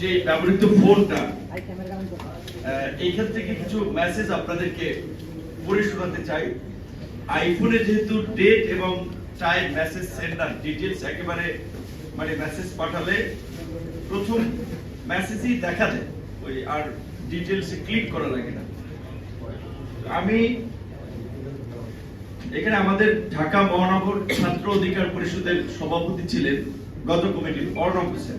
যে ব্যবহৃত ফোনটা এই ক্ষেত্রে কিছু মেসেজ আপনাদেরকে পড়ে শোনাতে চাই? আইফোনে যেহেতু ডেট এবং টাইম মেসেজ সেন্ডার ডিটেলস একেবারে মানে মেসেজ পাঠালে প্রথম মেসেজই দেখা যায় ওই আর ডিটেলসে ক্লিক করা লাগে না। আমি এখানে আমাদের ঢাকা মহানগর ছাত্র অধিকার পরিষদের সভাপতি ছিলেন গত কমিটির অর্ণব হোসেন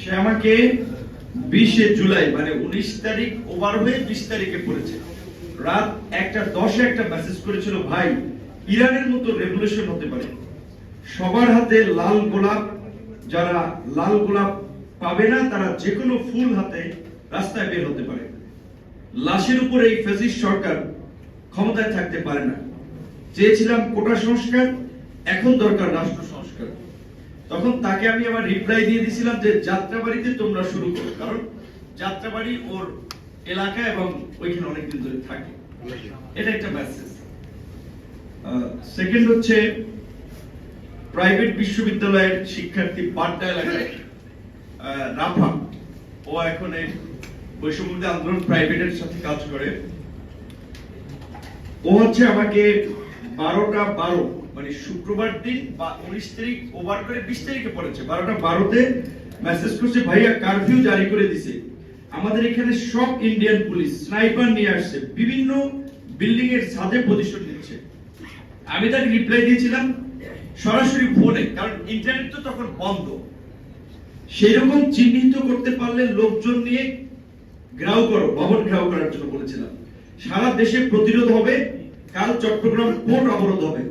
সে আমাকে বিশে জুলাই মানে উনিশ তারিখ ওভার হয়ে বিশ তারিখে পড়েছে। রাত একটা, দশে একটা মেসেজ করেছিল, ভাই, ইরানের মতো রেভলিউশন হতে পারে। সবার হাতে লাল গোলাপ, যারা লাল গোলাপ পাবে না, তারা যে কোনো ফুল হাতে রাস্তায় বের হতে পারে। লাশের উপরে এই ফেসিস্ট সরকার ক্ষমতায় থাকতে পারে না। চেয়েছিলাম কোটা সংস্কার, এখন দরকার রাষ্ট্র তখন তাকে আমি আবার রিপ্লাই দিয়ে দিয়েছিলাম যে যাত্রাবাড়িতে তোমরা শুরু করো। কারণ যাত্রাবাড়ি ওর এলাকা এবং ওইখানে অনেকদিন ধরে থাকে। এটা একটা মেসেজ সেকেন্ড হচ্ছে প্রাইভেট বিশ্ববিদ্যালয়ের শিক্ষার্থী বাড্ডা এলাকায় রাফা। ও এখন এই বৈষম্যবিরোধী আন্দোলন প্রাইভেটের সাথে কাজ করে। ও হচ্ছে আমাকে বারোটা বারো মানে শুক্রবার দিন বা উনিশ তারিখ ওভার করে বিশ তারিখে পড়েছে। বারোটা বারোতে মেসেজ করছে, ভাইয়া কারফিউ জারি করে দিছে। আমাদের এখানে সব ইন্ডিয়ান পুলিশ স্নাইপার নিয়ে আসছে, বিভিন্ন বিল্ডিং এর ছাদে পজিশন নিচ্ছে। আমি তাকে রিপ্লাই দিয়েছিলাম, সরাসরি ফোনে কারণ ইন্টারনেট তো তখন বন্ধ। সেরকম চিহ্নিত করতে পারলে লোকজন নিয়ে গ্রাউ করো, ভবন গ্রাউ করার জন্য বলেছিলাম। সারা দেশে প্রতিরোধ হবে, কাল চট্টগ্রাম পোর্ট অবরোধ হবে।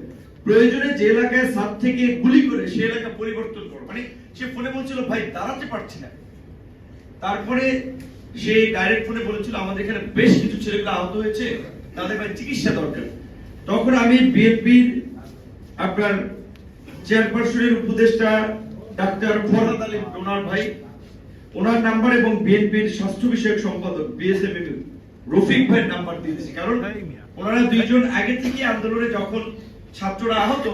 প্রয়োজনে যে এলাকায় সাত থেকে গুলি করে সে এলাকা পরিবর্তন করো। মানে সে ফোনে বলছিল, ভাই, দাঁড়াতে পারছি না। তারপরে সে ডাইরেক্ট ফোনে বলেছিল, আমাদের এখানে বেশ কিছু ছেলেগুলো আহত হয়েছে, তাদের ভাই চিকিৎসা দরকার। তখন আমি বিএনপির আপনার চেয়ারপারসনের উপদেষ্টা ডাক্তার ফরহাদ আলী ডোনার ভাই, ওনার নাম্বার এবং বিএনপির স্বাস্থ্য বিষয়ক সম্পাদক বিএসএম রফিক ভাইয়ের নাম্বার দিয়ে দিয়েছি। কারণ ওনারা দুইজন আগে থেকে আন্দোলনে যখন ছাত্ররা আহত,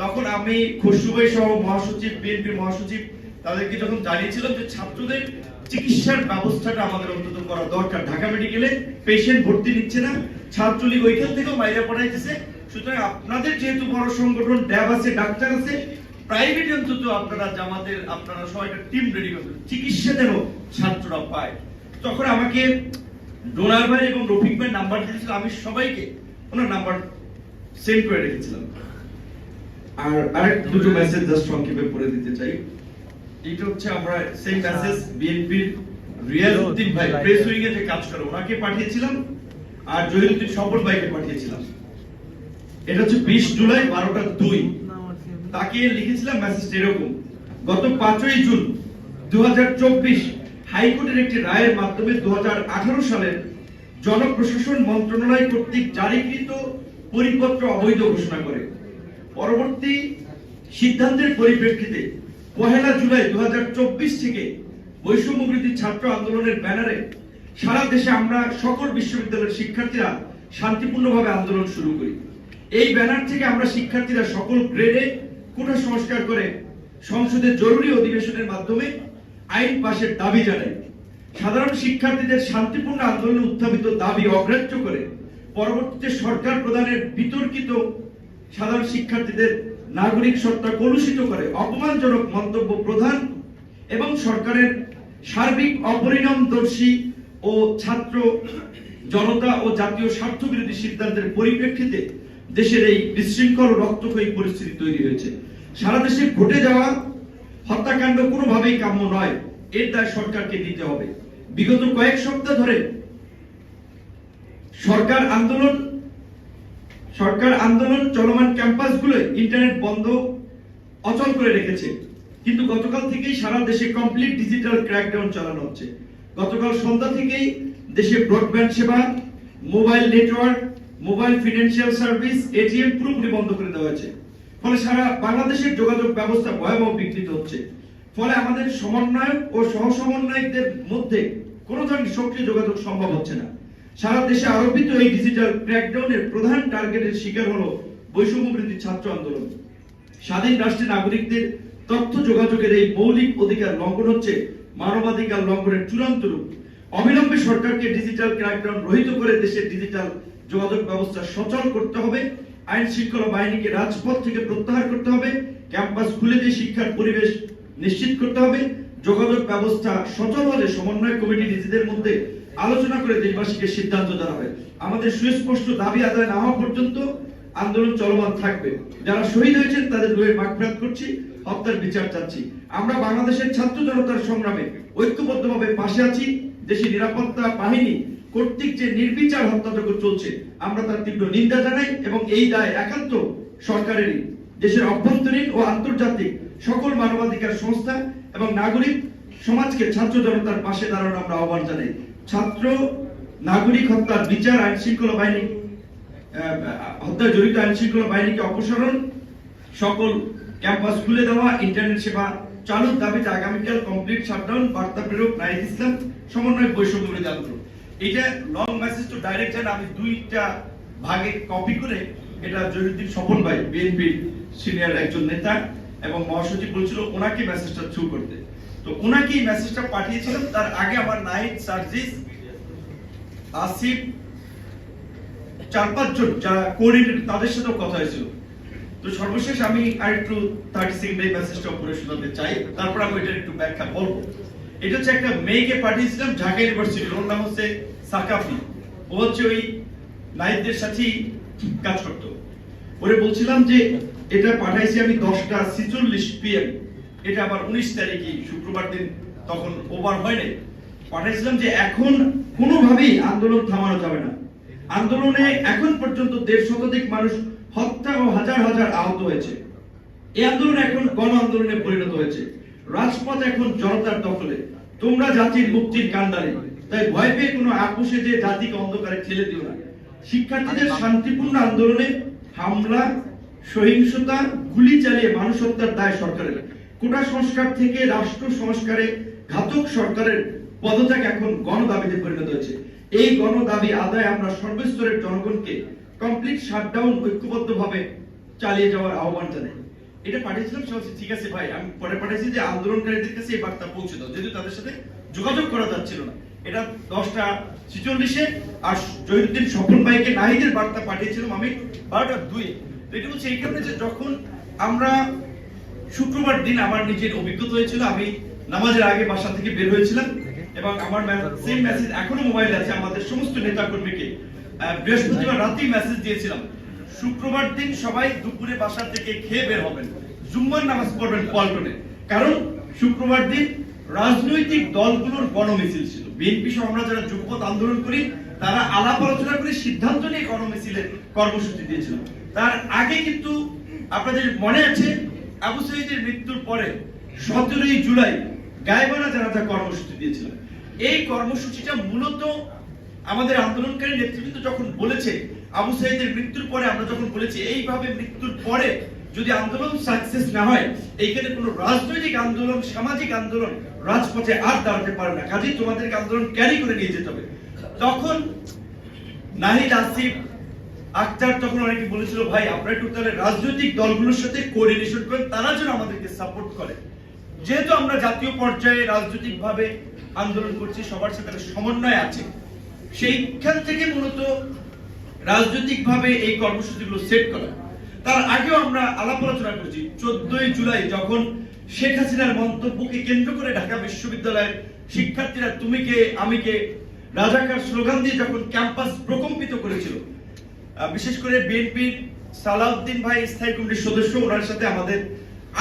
তখন আমি খসরু সহ মহাসচিব, বিএনপির মহাসচিব তাদেরকে যখন জানিয়েছিলাম যে ছাত্রদের চিকিৎসার ব্যবস্থাটা আমাদের অন্তত করা দরকার, ঢাকা মেডিকেলে পেশেন্ট ভর্তি নিচ্ছে না, ছাত্রলীগ ওইখান থেকেও মাইরা পড়াইতেছে সুতরাং আপনাদের যেহেতু বড় সংগঠন, ড্যাব আছে, ডাক্তার আছে প্রাইভেট অন্তত আপনারা জামাতের, আপনারা সবাই একটা টিম রেডি করবেন চিকিৎসা যেন ছাত্ররা পায়। তখন আমাকে ডোনার ভাই এবং রফিক ভাই নাম্বার দিয়েছিল, আমি সবাইকে ওনার নাম্বার সেন্ড করে রেখেছিলাম। আর আরেক দুটো মেসেজ জাস্ট সংক্ষেপে পড়ে দিতে চাই। এটা হচ্ছে আমরা সেম মেসেজ বিএনপির রিয়াজউদ্দিন ভাই প্রেস উইং এ যে কাজ করে ওনাকে পাঠিয়েছিলাম আর জহিরুদ্দিন সফল ভাইকে পাঠিয়েছিলাম। এটা হচ্ছে বিশ জুলাই বারোটা দুই। তাকে লিখেছিলাম মেসেজ এরকম। গত পাঁচই জুন দু হাজার চব্বিশ হাইকোর্টের একটি রায়ের মাধ্যমে দু হাজার আঠারো সালের জনপ্রশাসন মন্ত্রণালয় কর্তৃক জারিকৃত পরিপত্র অবৈধ ঘোষণা করে। পরবর্তী সিদ্ধান্তের পরিপ্রেক্ষিতে পহেলা জুলাই দু থেকে বৈষম্য ছাত্র আন্দোলনের ব্যানারে সারা দেশে আমরা সকল বিশ্ববিদ্যালয়ের শিক্ষার্থীরা শান্তিপূর্ণভাবে আন্দোলন শুরু করি। এই ব্যানার থেকে আমরা শিক্ষার্থীরা সকল গ্রেডে কোটা সংস্কার করে সংসদে জরুরি অধিবেশনের মাধ্যমে আইন পাশের দাবি জানাই। সাধারণ শিক্ষার্থীদের শান্তিপূর্ণ আন্দোলনে উত্থাপিত দাবি অগ্রাহ্য করে পরবর্তীতে সরকার প্রদানের বিতর্কিত সাধারণ শিক্ষার্থীদের নাগরিক সত্তা কলুষিত করে অপমানজনক মন্তব্য প্রধান এবং সরকারের সার্বিক অপরিণামদর্শী ও ছাত্র জনতা ও জাতীয় স্বার্থ বিরোধী সিদ্ধান্তের পরিপ্রেক্ষিতে দেশের এই বিশৃঙ্খল রক্তক্ষয়ী পরিস্থিতি তৈরি হয়েছে। সারা দেশে ঘটে যাওয়া হত্যাকাণ্ড কোনোভাবেই কাম্য নয়। এর দায় সরকারকে নিতে হবে। বিগত কয়েক সপ্তাহ ধরে সরকার আন্দোলন সরকার আন্দোলন চলমান ক্যাম্পাসগুলো ইন্টারনেট বন্ধ, অচল করে রেখেছে। কিন্তু গতকাল থেকেই সারা দেশে কমপ্লিট ডিজিটাল ক্র্যাকডাউন চালানো হচ্ছে। গতকাল সন্ধ্যা থেকেই দেশে ব্রডব্যান্ড সেবা mobile network mobile financial service ATM পুরোপুরি বন্ধ করে দেওয়া হয়েছে। ফলে সারা বাংলাদেশের যোগাযোগ ব্যবস্থা ভয়াবহ বিকৃত হচ্ছে। ফলে আমাদের সমন্বয়ক ও সহ সমন্বয়কদের মধ্যে কোনো ধরনের সক্রিয় যোগাযোগ সম্ভব হচ্ছে না। সারা দেশে আরোপিত এই ডিজিটাল ক্র্যাকডাউনের প্রধান টার্গেটের শিকার হলো বৈষম্য বিরোধী ছাত্র আন্দোলন। স্বাধীন রাষ্ট্রের নাগরিকদের তথ্য যোগাযোগের এই মৌলিক অধিকার লঙ্ঘন হচ্ছে মানবাধিকার লঙ্ঘনের চূড়ান্ত রূপ। অবিলম্বে সরকারকে ডিজিটাল ক্র্যাকডাউন রহিত করে দেশের ডিজিটাল যোগাযোগ ব্যবস্থা সচল করতে হবে, আইন শৃঙ্খলা বাহিনীকে রাজপথ থেকে প্রত্যাহার করতে হবে, ক্যাম্পাস খুলে দিয়ে শিক্ষার পরিবেশ নিশ্চিত করতে হবে, যোগাযোগ ব্যবস্থা সচল হলে সমন্বয় কমিটি নিজেদের মধ্যে আলোচনা করে দেশবাসীকে সিদ্ধান্ত জানাবে। আমাদের সুস্পষ্ট দাবি আদায় না হওয়া পর্যন্ত আন্দোলন চলমান থাকবে। যারা শহীদ হয়েছেন, তাদের রুহের মাগফিরাত করছি, হত্যার বিচার চাচ্ছি। আমরা বাংলাদেশের ছাত্র জনতার সংগ্রামে ঐক্যবদ্ধভাবে পাশে আছি। দেশের নিরাপত্তা বাহিনী কর্তৃক যে নির্বিচার হত্যাযজ্ঞ চলছে, আমরা তার তীব্র নিন্দা জানাই এবং এই দায় একান্ত সরকারেরই। দেশের অভ্যন্তরীণ ও আন্তর্জাতিক সকল মানবাধিকার সংস্থা এবং নাগরিক সমাজকে ছাত্র জনতার পাশে দাঁড়ানোর আমরা আহ্বান জানাই। ছাত্র নাগরিক হত্যার বিচার আইন শৃঙ্খলা বাহিনী আহ, হত্যায় জড়িত আইন শৃঙ্খলা বাহিনীকে অপসারণ সকল ক্যাম্পাস খুলে দেওয়া ইন্টারনেট সেবা চালুর দাবিতে আগামীকাল কমপ্লিট শাটডাউন বার্তা প্রেরক নাইদ ইসলাম সমন্বয় বৈষম্য বিরোধী আন্দোলন। এটা লং মেসেজ টু ডাইরেক্ট জান আমি দুইটা ভাগে কপি করে এটা জহিরুদ্দিন স্বপন ভাই বিএনপির সিনিয়র একজন নেতা এবং মহাসচিব বলছিল ওনাকে মেসেজটা থ্রু করতে। তো এই মেসেজটা পাঠিয়েছিলাম। তার আগে আমার নাইট আসিফ, চার পাঁচজন যারা তাদের সাথেও কথা হয়েছিল। তো সর্বশেষ আমি আর একটু থার্টি মেসেজটা শোনাতে চাই। তারপর আমি এটার একটু ব্যাখ্যা বলব। এটা হচ্ছে একটা মেয়েকে পাঠিয়েছিলাম ঢাকা ইউনিভার্সিটি ওর নাম হচ্ছে সাকাফি। ও হচ্ছে ওই নাইটদের সাথেই কাজ করতো। ওরে বলছিলাম যে, এটা পাঠাইছি আমি দশটা ছিচল্লিশ পিএম এটা আবার উনিশ তারিখে শুক্রবার দিন তখন ওভার হয় নাই। পাঠাইছিলাম যে এখন কোনোভাবেই আন্দোলন থামানো যাবে না। আন্দোলনে এখন পর্যন্ত দেড় শতাধিক মানুষ হত্যা ও হাজার হাজার আহত হয়েছে। এই আন্দোলন এখন গণ আন্দোলনে পরিণত হয়েছে। রাজপথ এখন জনতার দখলে। তোমরা জাতির মুক্তির কান্ডারে তাই ভয় পেয়ে কোনো আপোষে যে জাতিকে অন্ধকারে ঠেলে দিও না। শিক্ষার্থীদের শান্তিপূর্ণ আন্দোলনে হামলা, সহিংসতা, গুলি চালিয়ে মানুষ হত্যার দায় সরকারের। কোটা সংস্কার থেকে রাষ্ট্র সংস্কারে ঘাতক সরকারের পদত্যাগ এখন গণদাবিতে পরিণত হয়েছে। এই গণদাবি আদায় আমরা সর্বস্তরের জনগণকে কমপ্লিট শাটডাউন ঐক্যবদ্ধভাবে চালিয়ে যাওয়ার আহ্বান জানাই। এটা পাঠিয়েছিলাম, সে ঠিক আছে ভাই, আমি পরে পাঠিয়েছি যে আন্দোলনকারীদের কাছে এই বার্তা পৌঁছে দাও। যেহেতু তাদের সাথে যোগাযোগ করা যাচ্ছিল না। এটা দশটা ছিচল্লিশে আর জহিরুদ্দিন স্বপন ভাইকে নাহিদের বার্তা পাঠিয়েছিলাম আমি বারোটা দুই এটা হচ্ছে এই কারণে যে যখন আমরা শুক্রবার দিন আমার নিজের অভিজ্ঞতা হয়েছিল। আমি নামাজের আগে বাসা থেকে বের হয়েছিলাম এবং আমার সেম মেসেজ এখনও মোবাইলে আছে আমাদের সমস্ত নেতা কর্মীকে বৃহস্পতিবার রাতেই মেসেজ দিয়েছিলাম, শুক্রবার দিন সবাই দুপুরে বাসা থেকে খেয়ে বের হবেন। জুম্মার নামাজ পড়বেন পল্টনে। কারণ শুক্রবার দিন রাজনৈতিক দলগুলোর গণমিছিল ছিল। বিএনপি সহ আমরা যারা যুগপথ আন্দোলন করি, তারা আলাপ আলোচনা করে সিদ্ধান্ত নিয়ে গণমিছিলের কর্মসূচি দিয়েছিল। তার আগে কিন্তু আপনাদের মনে আছে আবু সাইদের মৃত্যুর পরে সতেরোই জুলাই গায়েবানা জানাজা কর্মসূচি দিয়েছিল এই কর্মসূচিটা মূলত আমাদের আন্দোলনকারী নেতৃবৃন্দ যখন বলেছে, আবু সাইদের মৃত্যুর পরে আমরা যখন বলেছি, এইভাবে মৃত্যুর পরে যদি আন্দোলন সাকসেস না হয়, এইখানে কোনো রাজনৈতিক আন্দোলন, সামাজিক আন্দোলন রাজপথে আর দাঁড়াতে পারে না। কাজেই তোমাদেরকে আন্দোলন ক্যারি করে নিয়ে যেতে হবে। তখন নাহিদ আসিফ আক্তার তখন অনেকে বলেছিল, ভাই, আপনারা একটু তাহলে রাজনৈতিক দলগুলোর সাথে কোঅর্ডিনেশন করেন, তারা যেন আমাদেরকে সাপোর্ট করে। যেহেতু আমরা জাতীয় পর্যায়ে রাজনৈতিক ভাবে আন্দোলন করছি, সবার সাথে সমন্বয় আছে, সেইখান থেকে মূলত রাজনৈতিক ভাবে এই কর্মসূচিগুলো সেট করা। তার আগেও আমরা আলাপ আলোচনা করেছি, চোদ্দই জুলাই যখন শেখ হাসিনার মন্তব্যকে কেন্দ্র করে ঢাকা বিশ্ববিদ্যালয়ের শিক্ষার্থীরা, তুমি কে, আমি কে? রাজাকার স্লোগান দিয়ে যখন ক্যাম্পাস প্রকম্পিত করেছিল বিশেষ করে বিএনপির সালাউদ্দিন ভাই স্থায়ী কমিটির সদস্য, ওনার সাথে আমাদের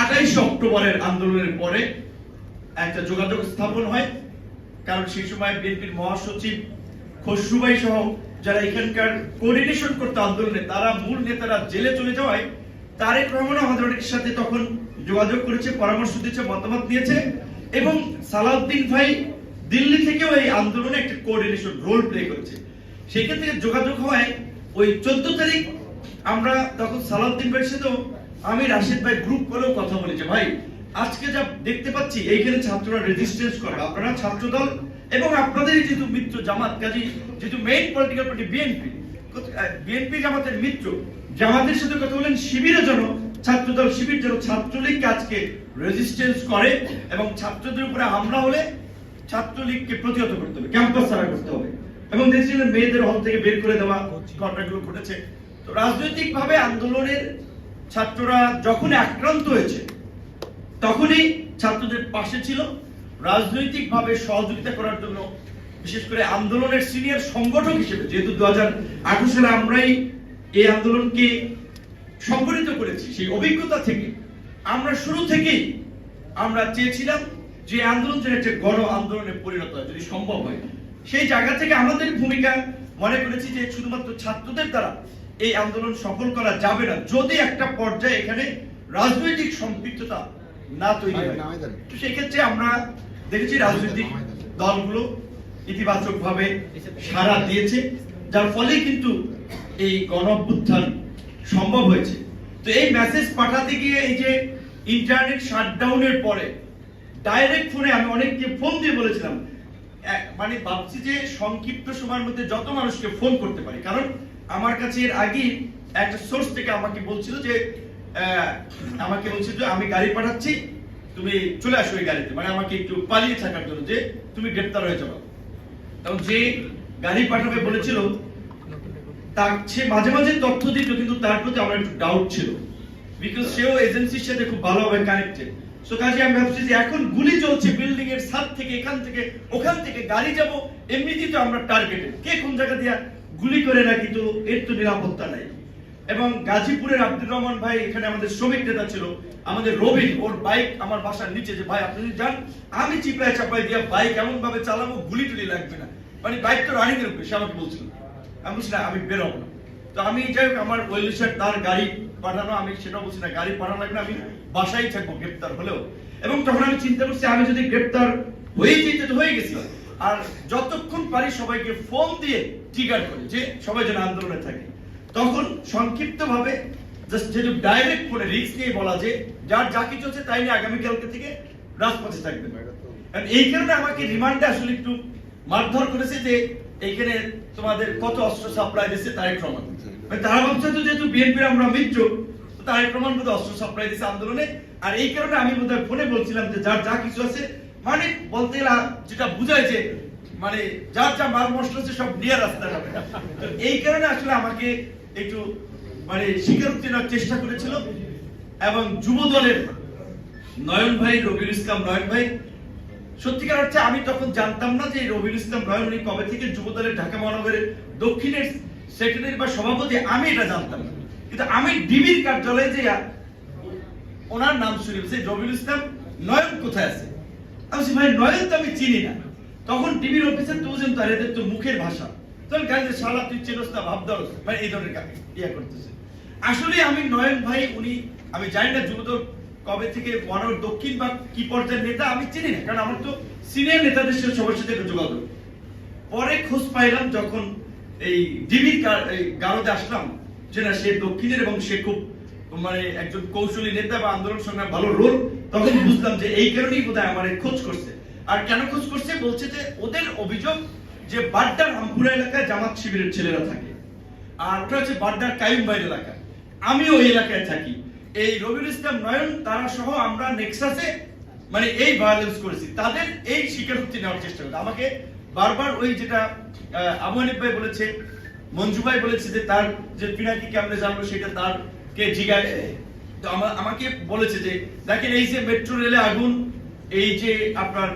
আঠাইশে অক্টোবরের আন্দোলনের পরে একটা যোগাযোগ স্থাপন হয়। কারণ সেই সময় বিএনপির মহাসচিব খসরু ভাই সহ যারা এখানকার কোঅর্ডিনেশন করতে আন্দোলনে, তারা মূল নেতারা জেলে চলে যাওয়ায় তারেক রহমান আমাদের সাথে তখন যোগাযোগ করেছে, পরামর্শ দিয়েছে, মতামত দিয়েছে এবং সালাউদ্দিন ভাই দিল্লি থেকেও এই আন্দোলনে একটা কোঅর্ডিনেশন রোল প্লে করেছে। সেক্ষেত্রে যোগাযোগ হওয়ায় ওই চোদ্দ তারিখ আমরা তখন সালাউদ্দিন ভাইয়ের সাথেও আমি ভাই গ্রুপ করেও কথা বলেছি। ভাই, আজকে যা দেখতে পাচ্ছি, এইখানে ছাত্ররা রেজিস্ট্রেন্স করে। আপনারা ছাত্র দল এবং আপনাদের যেহেতু মিত্র জামাত, কাজী যেহেতু main political party BNP BNP জামাতের মিত্র, জামাতের সাথে কথা বলেন শিবিরে যেন, ছাত্রদল শিবির যেন ছাত্রলীগকে আজকে রেজিস্ট্যান্স করে এবং ছাত্রদের উপরে হামলা হলে ছাত্রলীগকে প্রতিহত করতে হবে ক্যাম্পাস ছাড়া করতে হবে। এবং দেখছিলেন মেয়েদের হল থেকে বের করে দেওয়া ঘটনাগুলো ঘটেছে। তো রাজনৈতিকভাবে আন্দোলনের ছাত্ররা যখন আক্রান্ত হয়েছে তখনই ছাত্রদের পাশে ছিল। রাজনৈতিকভাবে সহযোগিতা করার জন্য বিশেষ করে আন্দোলনের সিনিয়র সংগঠক হিসেবে যেহেতু দু হাজার আঠারো সালে আমরাই এই আন্দোলনকে সংগঠিত করেছি সেই অভিজ্ঞতা থেকে আমরা শুরু থেকেই আমরা চেয়েছিলাম যে আন্দোলন যেন একটা গণ আন্দোলনে পরিণত হয় যদি সম্ভব হয়। সেই জায়গা থেকে আমাদের ভূমিকা মনে করেছি যে শুধুমাত্র ছাত্রদের দ্বারা এই আন্দোলন সফল করা যাবে না যদি একটা পর্যায়ে এখানে রাজনৈতিক সম্পৃক্ততা না তৈরি হয়। তো সেক্ষেত্রে আমরা দেখেছি রাজনৈতিক দলগুলো ইতিবাচক ভাবে সাড়া দিয়েছে যার ফলে কিন্তু এই গণ সম্ভব হয়েছে। তো এই মেসেজ পাঠাতে গিয়ে এই যে ইন্টারনেট শাটডাউনের পরে ডাইরেক্ট ফোনে আমি অনেককে ফোন দিয়ে বলেছিলাম মানে ভাবছি যে সংক্ষিপ্ত সময়ের মধ্যে যত মানুষকে ফোন করতে পারি। কারণ আমার কাছে এর আগে একটা সোর্স থেকে আমাকে বলছিল যে আমাকে বলছিল যে, আমি গাড়ি পাঠাচ্ছি, তুমি চলে আসো এই গাড়িতে। মানে আমাকে একটু পালিয়ে থাকার জন্য যে, তুমি গ্রেপ্তার হয়ে যাবে এবং যে গাড়ি পাঠাবে বলেছিল, তার সে মাঝে মাঝে তথ্য দিত, কিন্তু তার প্রতি আমার একটু ডাউট ছিল। বিকজ সেও এজেন্সির সাথে খুব ভালোভাবে কানেক্টেড কাজে আমি ভাবছি যে এখন গুলি চলছে বিল্ডিং এর ছাদ থেকে এখান থেকে ওখান থেকে গাড়ি যাব। এমনিতেই তো আমরা টার্গেটেড কে কোন জায়গা দিয়া গুলি করে রাখি তো এর তো নিরাপত্তা নাই। এবং গাজীপুরের আব্দুর রহমান ভাই এখানে আমাদের শ্রমিক নেতা ছিল আমাদের ওর বাইক আমার বাসার নিচে যে ভাই আপনি যান আমি চিপায় চাপায় দিয়া বাইক এমন ভাবে চালাবো গুলি টুলি লাগবে না। মানে বাইক তো রানিং এর উপরে সে আমাকে বলছিল। আমি বলছি না আমি বেরোবো না। তো আমি যাই হোক আমার ওয়েলসার তার গাড়ি পাঠানো আমি সেটা বলছি না গাড়ি পাঠানো লাগবে না, আমি বাসায় থাকব, গ্রেপ্তার হলেও। এবং তখন আমি চিন্তা করছি, আমি যদি গ্রেপ্তার হয়ে যেতে তো হয়ে গেছি। আর যতক্ষণ পারি সবাইকে ফোন দিয়ে ট্রিগার করি যে সবাই যেন আন্দোলনে থাকে। তখন সংক্ষিপ্ত ভাবে জাস্ট যেহেতু ডাইরেক্ট করে রিস্ক নিয়ে বলা যে, যার যা কিছু তাই নিয়ে আগামীকালকে থেকে রাজপথে থাকবে। এই কারণে আমাকে রিমান্ডে আসলে একটু মারধর করেছে যে, এইখানে তোমাদের কত অস্ত্র সাপ্লাই দিচ্ছে তারেক রহমান মানে তারা তো যেহেতু বিএনপির আমরা মিত্র তো তারেক রহমান বোধহয় অস্ত্র সাপ্লাই দিচ্ছে আন্দোলনে। আর এই কারণে আমি বোধহয় ফোনে বলছিলাম যে যার যা কিছু আছে মানে বলতে গেলে যেটা বুঝায় যে মানে যার যা মাল মশলা আছে সব নিয়ে রাস্তা যাবে তো এই কারণে আসলে আমাকে একটু মানে স্বীকারোক্তি নেওয়ার চেষ্টা করেছিল। এবং যুব দলের নয়ন ভাই, রবিউল ইসলাম নয়ন ভাই, সত্যিকার হচ্ছে আমি তখন জানতাম না যে রবিউল ইসলাম নয়ন উনি কবে থেকে যুব দলের ঢাকা মহানগরের দক্ষিণের সেক্রেটারি বা সভাপতি, আমি এটা জানতাম না। কিন্তু আমি ডিবির কার্যালয়ে যে ওনার নাম শুনে বলছি রবিউল ইসলাম নয়ন কোথায় আছে? আমি ভাই, নয়ন তো আমি চিনি না। তখন টিভির অফিসার তো বুঝেন তার এদের তো মুখের ভাষা। শালা, তুই না, ভাব মানে এই ধরনের ইয়া করতেছে। আসলে আমি নয়ন ভাই, উনি, আমি জানি না যুবদল কবে থেকে দক্ষিণ বা কি পর্যায়ের নেতা, আমি চিনি না, কারণ আমার তো সিনিয়র নেতাদের সাথে সবার সাথে যোগাযোগ। পরে খোঁজ পাইলাম যখন এই ডিবির গাড়োতে আসলাম যে না সে দক্ষিণের এবং সে খুব মানে একজন কৌশলী নেতা বা আন্দোলন সংগ্রাম ভালো রোল তখন বুঝলাম যে এই কারণেই বোধহয় আমার খোঁজ করছে। আর কেন খোঁজ করছে? বলছে যে ওদের অভিযোগ যে বাড্ডার রামপুরা এলাকায় জামাত শিবিরের ছেলেরা থাকে আর ওটা হচ্ছে বাড্ডার এলাকা। আমিও ওই এলাকায় থাকি। এই রবিউল ইসলাম নয়ন, তারা সহ আমরা নেক্সাসে মানে এই ভায়োলেন্স করেছি। তাদের এই স্বীকারোক্তি নেওয়ার চেষ্টা করতে আমাকে বারবার ওই যেটা আবু হানিফ ভাই বলেছে মঞ্জু ভাই বলেছে যে তার যে পিনাকি কেমনে জানলো সেটা তার কে জিগায় তো আমা- আমাকে বলেছে যে দেখেন এই যে মেট্রো রেলে আগুন এই যে আপনার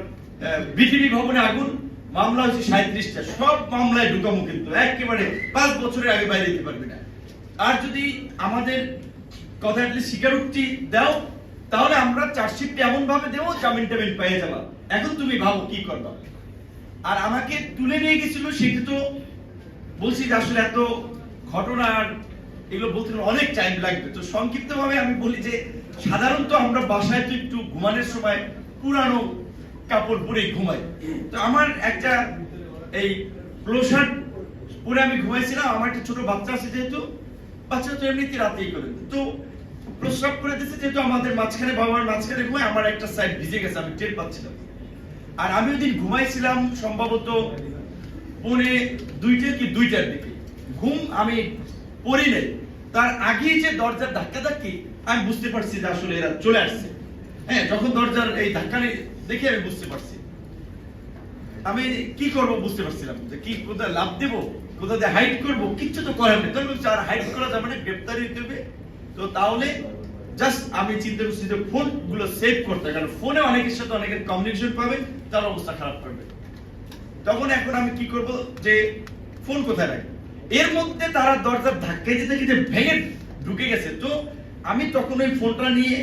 বিটিভি ভবনে আগুন মামলা হচ্ছে সাঁত্রিশটা সব মামলায় ঢুকামো কিন্তু একেবারে পাঁচ বছরের আগে বাইরে দিতে পারবে না। আর যদি আমাদের কথা স্বীকারোক্তি দাও তাহলে আমরা চার্জশিটটা এমন ভাবে দেবো জামিন টামিন পেয়ে যাবা। এখন তুমি ভাবো কি করবা। আর আমাকে তুলে নিয়ে গেছিল সেটা তো বলছি যে আসলে এত ঘটনা আর এগুলো বলতে গেলে অনেক টাইম লাগবে। তো সংক্ষিপ্ত ভাবে আমি বলি যে, সাধারণত আমরা বাসায় তো একটু ঘুমানোর সময় পুরানো কাপড় পরে ঘুমাই। তো আমার একটা এই ক্লোশার্ট পরে আমি ঘুমাইছিলাম, আমার একটা ছোট বাচ্চা আছে যেহেতু, বাচ্চা তো এমনিতে রাতেই করে। তো প্রস্রাব করে দিচ্ছে যেহেতু আমাদের মাঝখানে বাবার মাঝখানে ঘুমায়, আমার একটা সাইড ভিজে গেছে, আমি টের পাচ্ছিলাম। আর আমি ওই দিন ঘুমাইছিলাম, সম্ভবত পৌনে দুইটা কি দুইটার দিকে। ঘুম আমি পড়ি নাই। তার আগে যে দরজার ধাক্কা ধাক্কি, আমি বুঝতে পারছি যে আসলে এরা চলে আসছে। হ্যাঁ যখন দরজার এই ধাক্কানি দেখে আমি বুঝতে পারছি। আমি কি করব বুঝতে পারছিলাম যে কি কোথায় লাভ দেব কোথা দিয়ে হাইড করব, কিচ্ছু তো করার নেই। তখন আর হাইড করা যাবে না, গ্রেপ্তারি দেবে তো তাহলে জাস্ট আমি চিন্তা করছি যে ফোনগুলো সেভ করতে কারণ ফোনে অনেকের সাথে অনেকের কমিউনিকেশন পাবে তার অবস্থা খারাপ করবে। তখন এখন আমি কি করব যে ফোন কোথায় রাখব? এর মধ্যে তারা দরজার ধাক্কাই দিতে দিতে ভেঙে ঢুকে গেছে। তো আমি তখন ওই ফোনটা নিয়ে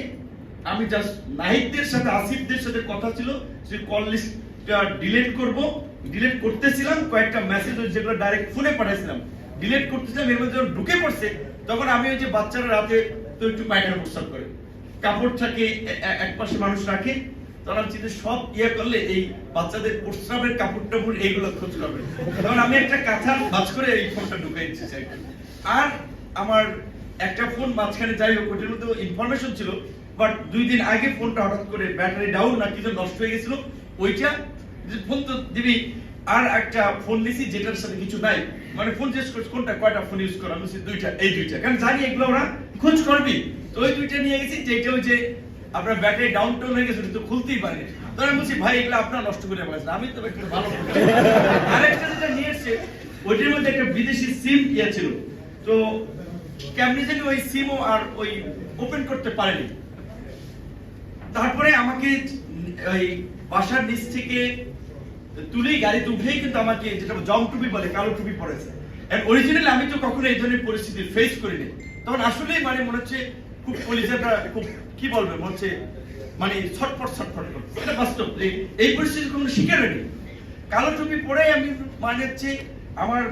আমি জাস্ট নাহিদদের সাথে, আসিফদের সাথে কথা ছিল। যে কল লিস্টটা ডিলিট করব। ডিলিট করতেছিলাম, কয়েকটা মেসেজ যেগুলো ডাইরেক্ট ফোনে পাঠাইছিলাম। ডিলিট করতেছিলাম, এর মধ্যে যখন ঢুকে পড়ছে, তখন আমি ওই যে বাচ্চারা রাতে তো একটু পায়খানা প্রস্তাব করে। কাপড় থাকে এক পাশে মানুষ রাখে। আমি চিন্তা সব ইয়ে করলে এই বাচ্চাদের প্রস্রাবের কাপড় টাপড় এইগুলো খোঁজ করবে। তখন আমি একটা কাঁথা বাজ করে এই ফোনটা দিচ্ছি। আর আমার একটা ফোন মাঝখানে যাই হোক, ওটার মধ্যে ইনফরমেশন ছিল বাট দুই দিন আগে ফোনটা হঠাৎ করে ব্যাটারি ডাউন না কিছু নষ্ট হয়ে গেছিল, ওইটা ফোন তো দিবি, আর একটা ফোন নিছি যেটার সাথে কিছু নাই। মানে ফোন করছি কোনটা, কয়টা ফোন ইউজ আমি দুইটা, এই দুইটা। কারণ জানি এগুলো ওরা খোঁজ করবি। তো ওই দুইটা নিয়ে গেছি, যেটা ওই যে আপনার ব্যাটারি ডাউন টাউন হয়ে গেছে খুলতেই পারেনি। তখন আমি বলছি, ভাই, এগুলো আপনার নষ্ট করে ফেলেছেন। আমি তো একটু ভালো আরেকটা যেটা নিয়ে এসছে, ওইটার মধ্যে একটা বিদেশি সিম ইয়ে ছিল। তো কেমনি জানি ওই সিমও আর ওই ওপেন করতে পারেনি। তারপরে আমাকে ওই বাসার নিচ থেকে তুলেই গাড়িতে উঠেই কিন্তু আমাকে যেটা জং টুপি বলে, কালো টুপি পড়েছে অরিজিনালি আমি তো কখনো এই ধরনের পরিস্থিতি ফেস করিনি। তখন আসলেই মানে মনে হচ্ছে খুব কলিজাটা খুব কি বলবে? হচ্ছে মানে ছটফট ছটফট করছে এটা বাস্তব যে এই পরিস্থিতি কোনো শিকার হয়নি কালো টুপি পরে আমি মানে হচ্ছে আমার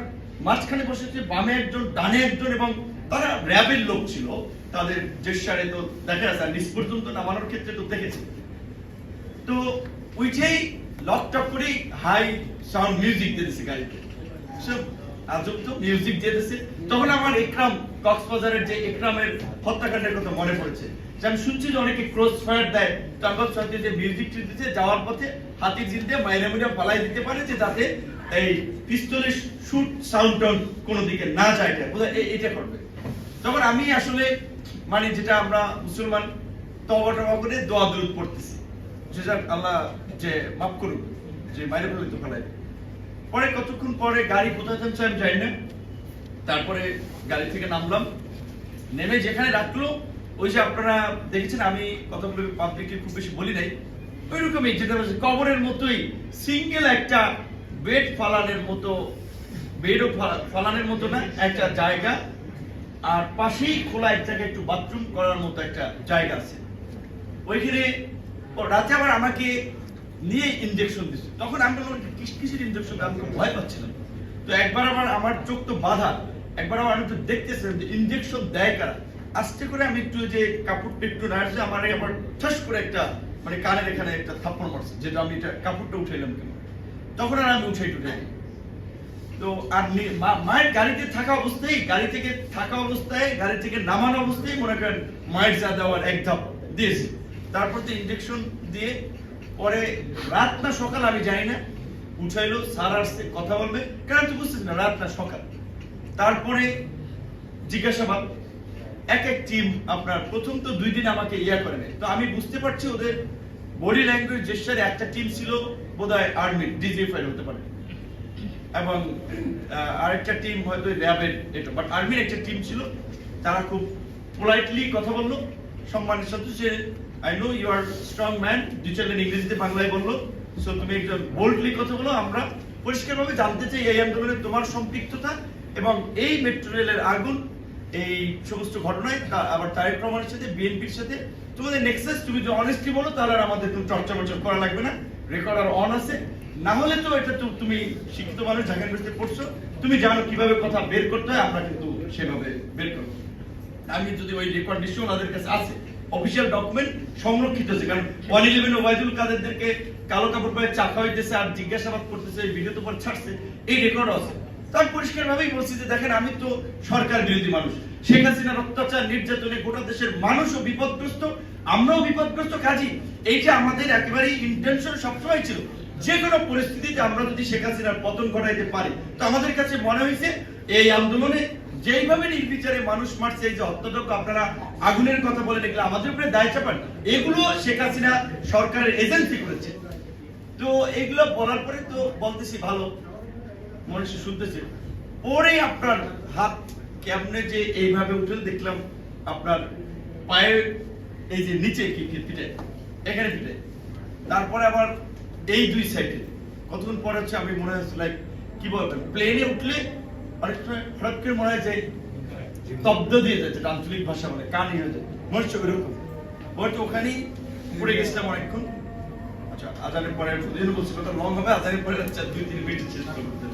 মাঝখানে বসেছে বামে একজন, ডানে একজন এবং তারা র্যাবের লোক ছিল। তাদের জেসারে তো দেখা যাচ্ছে নিচ পর্যন্ত নামানোর ক্ষেত্রে তো দেখেছি। তো ওইটাই লকটপ করে হাই সাউন্ড মিউজিক দিয়েছে গাড়িতে। আজব তো মিউজিক দিয়েছে তখন আমার ইকরাম কক্সবাজারের যে একরামের হত্যাকাণ্ডের কথা মনে পড়েছে। যে আমি শুনছি যে অনেকে ক্রস ফায়ার দেয়। তো আমি ভাবছি হয়তো যে মিউজিক দিতে যাওয়ার পথে হাতির জিল দিয়ে মাইরা মাইরা পালাই দিতে পারে যে যাতে এই পিস্তলের শুট সাউন্ড টাউন কোনো দিকে না যায় এটা বোধহয় এটা করবে। তখন আমি আসলে মানে যেটা আমরা মুসলমান তবা টবা করে দোয়া দূর পড়তেছি। যে যাক, আল্লাহ যে মাফ করুন যে বাইরে বলে তো ফেলাই পরে কতক্ষণ পরে গাড়ি কোথায় যাচ্ছে আমি জানি না। তারপরে গাড়ি থেকে নামলাম। নেমে যেখানে রাখল ওই যে আপনারা দেখেছেন, আমি কথাগুলো পাবলিকলি খুব বেশি বলি নাই। ওই রকমই যেটা কবরের মতোই সিঙ্গেল একটা বেড ফালানের মতো বেডও ফালানের মতো না, একটা জায়গা। আর পাশেই খোলা এক জায়গায় একটু বাথরুম করার মতো একটা জায়গা আছে। ওইখানে রাতে আবার আমাকে নিয়ে ইনজেকশন দিচ্ছে তখন আমি বললাম, কিস, কিসের ইনজেকশন আমি ভয় পাচ্ছিলাম। তো একবার আমার আমার চোখ তো বাধা। একবার আবার আমি তো দেখতেছিলাম যে ইনজেকশন দেয় কারা। আস্তে করে আমি একটু যে কাপড়টা একটু নাড়ছে আমার আবার ঠাস করে একটা মানে কানের এখানে একটা থাপ্পড় মারছে, যেটা আমি এটা কাপড়টা উঠাইলাম কেন? তখন আর আমি উঠাই টুঠাই তো আর মায়ের গাড়িতে থাকা অবস্থায়, গাড়ি থেকে থাকা অবস্থায়, গাড়ি থেকে নামানো অবস্থায় মনে করেন মায়ের যা দেওয়ার এক ধাপ দিয়েছে। তারপর তো ইঞ্জেকশন দিয়ে পরে রাত না সকাল আমি জানি না, উঠাইলো, স্যার আসছে, কথা বলবে। কারণ তুই বুঝছিস না, রাত না সকাল? তারপরে জিজ্ঞাসাবাদ এক এক টিম আপনার প্রথম তো দুই দিন আমাকে ইয়া করে নেয়। তো আমি বুঝতে পারছি ওদের বডি ল্যাঙ্গুয়েজ জেস্টারে একটা টিম ছিল বোধহয় আর্মি ডিজিএফআই হতে পারে। এবং আরেকটা টিম হয়তো র্যাবের এটা বাট আর্মির একটা টিম ছিল। তারা খুব পোলাইটলি কথা বলল। সম্মানের সাথে সে I know you are strong man দুই চার লাইন ইংরেজিতে বাংলায় বলল। সো তুমি একজন বোল্ডলি কথা বলো, আমরা পরিষ্কারভাবে জানতে চাই এই আন্দোলনে তোমার সম্পৃক্ততা এবং এই মেট্রো রেলের আগুন এই সমস্ত ঘটনায় আবার তারেক রহমানের সাথে, বিএনপির সাথে। তোমাদের নেক্সাস তুমি যদি অনেস্টলি বলো, তাহলে আর আমাদের কোনো চর্চা বর্চা করা লাগবে না। রেকর্ড আর অন আছে। না হলে তো এটা তো তুমি শিক্ষিত মানুষ, ঢাকা ইউনিভার্সিটি পড়ছো। তুমি জানো কীভাবে কথা বের করতে হয়, আমরা কিন্তু সেভাবে বের করব। আমি যদি ওই রেকর্ড নিশ্চয় ওনাদের কাছে আছে অফিসিয়াল ডকুমেন্ট সংরক্ষিত আছে। কারণ ওয়ান ইলেভেন ওবায়দুল কাদেরদেরকে কালো কাপড় পায়ে চাকা হইতেছে আর জিজ্ঞাসাবাদ করতেছে ভিডিও তো পর ছাড়ছে, এই রেকর্ড আছে। তো আমি পরিষ্কার ভাবেই বলছি যে দেখেন, আমি তো সরকার বিরোধী মানুষ। শেখ হাসিনার অত্যাচার নির্যাতনে গোটা দেশের মানুষও বিপদগ্রস্ত, আমরাও বিপদগ্রস্ত। কাজী, এইটা আমাদের একেবারেই ইন্টেনশন সবসময় ছিল। যে কোনো পরিস্থিতিতে আমরা যদি শেখ হাসিনার পতন ঘটাইতে পারি, তো আমাদের কাছে মনে হয়েছে এই আন্দোলনে যেইভাবে নির্বিচারে মানুষ মারছে, এই যে হত্যাযোগ্য আপনারা আগুনের কথা বলে এগুলো আমাদের উপরে দায় চাপান। এগুলো শেখ হাসিনা সরকারের এজেন্সি করেছে। তো এগুলো বলার পরে তো বলতেছি ভালো। মানুষ শুনতেছে। পরে আপনার হাত কেমনে যে এইভাবে দেখলাম, আপনার পায়ের এই যে নিচে কি এখানে পিঠে তারপরে আবার এই দুই সাইডে কতক্ষণ হচ্ছে আমি মনে হচ্ছে লাইক কি বলবেন প্লেনে উঠলে অনেক সময় হঠাৎ করে মনে হয় যে তব্দ দিয়ে যাচ্ছে আঞ্চলিক ভাষা বলে, কানি হয়ে যায়। মনে ওখানেই পড়ে গেছিলাম অনেকক্ষণ। আচ্ছা আজানের পরে দুদিন বলছি কথা লং হবে, আজানের পরে হচ্ছে দুই, তিন মিনিট শেষ করতে